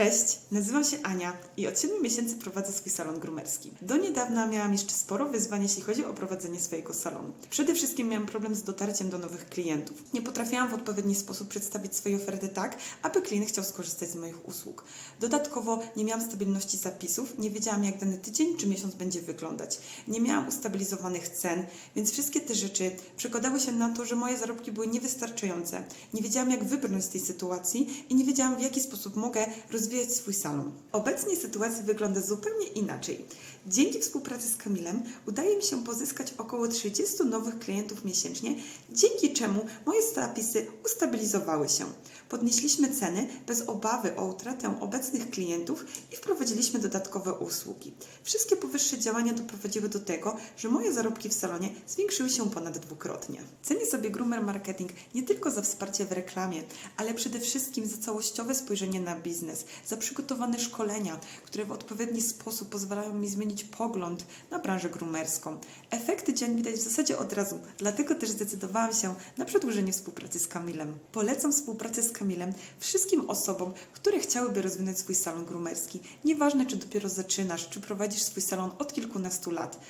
Cześć, nazywam się Ania i od 7 miesięcy prowadzę swój salon grumerski. Do niedawna miałam jeszcze sporo wyzwań, jeśli chodzi o prowadzenie swojego salonu. Przede wszystkim miałam problem z dotarciem do nowych klientów. Nie potrafiłam w odpowiedni sposób przedstawić swojej oferty tak, aby klient chciał skorzystać z moich usług. Dodatkowo nie miałam stabilności zapisów, nie wiedziałam jak dany tydzień czy miesiąc będzie wyglądać. Nie miałam ustabilizowanych cen, więc wszystkie te rzeczy przekładały się na to, że moje zarobki były niewystarczające. Nie wiedziałam jak wybrnąć z tej sytuacji i nie wiedziałam w jaki sposób mogę rozwijać swój salon. Obecnie sytuacja wygląda zupełnie inaczej. Dzięki współpracy z Kamilem udaje mi się pozyskać około 30 nowych klientów miesięcznie, dzięki czemu moje zapisy ustabilizowały się. Podnieśliśmy ceny bez obawy o utratę obecnych klientów wprowadziliśmy dodatkowe usługi. Wszystkie powyższe działania doprowadziły do tego, że moje zarobki w salonie zwiększyły się ponad dwukrotnie. Cenię sobie Groomer Marketing nie tylko za wsparcie w reklamie, ale przede wszystkim za całościowe spojrzenie na biznes, za przygotowane szkolenia, które w odpowiedni sposób pozwalają mi zmienić pogląd na branżę groomerską. Efekty działań widać w zasadzie od razu, dlatego też zdecydowałam się na przedłużenie współpracy z Kamilem. Polecam współpracę z Kamilem wszystkim osobom, które chciałyby rozwinąć swój salon groomerski. Nieważne, czy dopiero zaczynasz, czy prowadzisz swój salon od kilkunastu lat.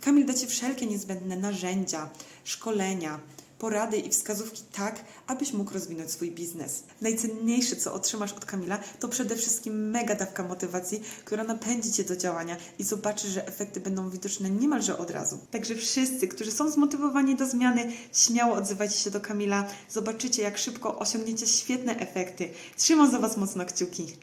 Kamil da Ci wszelkie niezbędne narzędzia, szkolenia, porady i wskazówki tak, abyś mógł rozwinąć swój biznes. Najcenniejsze, co otrzymasz od Kamila, to przede wszystkim mega dawka motywacji, która napędzi Cię do działania i zobaczysz, że efekty będą widoczne niemalże od razu. Także wszyscy, którzy są zmotywowani do zmiany, śmiało odzywajcie się do Kamila. Zobaczycie, jak szybko osiągniecie świetne efekty. Trzymam za Was mocno kciuki.